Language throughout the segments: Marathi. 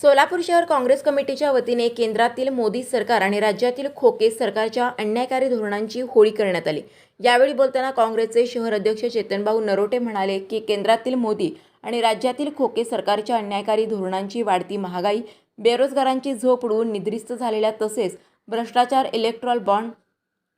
सोलापूर शहर काँग्रेस कमिटीच्या वतीने केंद्रातील मोदी सरकार आणि राज्यातील खोके सरकारच्या अन्यायकारी धोरणांची होळी करण्यात आली. यावेळी बोलताना काँग्रेसचे शहर अध्यक्ष चेतनभाऊ नरोटे म्हणाले की केंद्रातील मोदी आणि राज्यातील खोके सरकारच्या अन्यायकारी धोरणांची वाढती महागाई बेरोजगारांची झोप उडवून निद्रिस्त झालेल्या तसेच भ्रष्टाचार electoral bond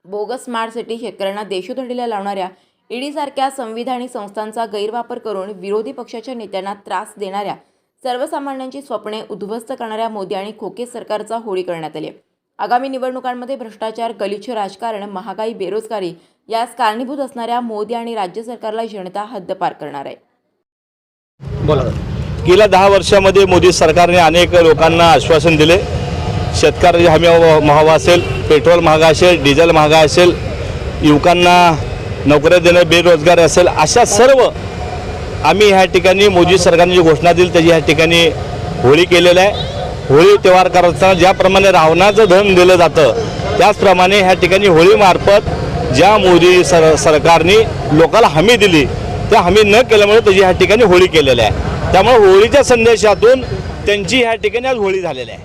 bogus smart city शेतकऱ्यांना देशोधडीला लावणाऱ्या ईडीसारख्या संविधानिक संस्थांचा गैरवापर करून विरोधी पक्षाच्या नेत्यांना त्रास देणाऱ्या सर्वसामान्यांची स्वप्ने उद्ध्वस्त करणाऱ्या मोदी आणि खोके सरकारचा होळी करण्यात आली. आगामी निवडणुकांमध्ये भ्रष्टाचार गलिच्छ राजकारण महागाई बेरोजगारी यास कारणीभूत असणाऱ्या मोदी आणि राज्य सरकारला जनता हद्दपार करणार आहे. बोला. गेल्या दहा वर्षामध्ये मोदी सरकारने अनेक लोकांना आश्वासन दिले. शेतकऱ्याची हमी महावा असेल पेट्रोल महागा असेल डिझेल महागा असेल युवकांना नोकऱ्या देणं बेरोजगार असेल अशा सर्व आम्ही ह्या ठिकाणी मोदी सरकारने जी घोषणा दिली त्याची ह्या ठिकाणी होळी केलेलं आहे. होळी त्योहार करताना ज्याप्रमाणे रावणाचं धन दिलं जातं त्याचप्रमाणे ह्या ठिकाणी होळीमार्फत ज्या मोदी सर सरकारने लोकाला हमी दिली त्या हमी न केल्यामुळे त्याची ह्या ठिकाणी होळी केलेली आहे. त्यामुळे होळीच्या संदेशातून त्यांची ह्या ठिकाणी आज होळी झालेली आहे.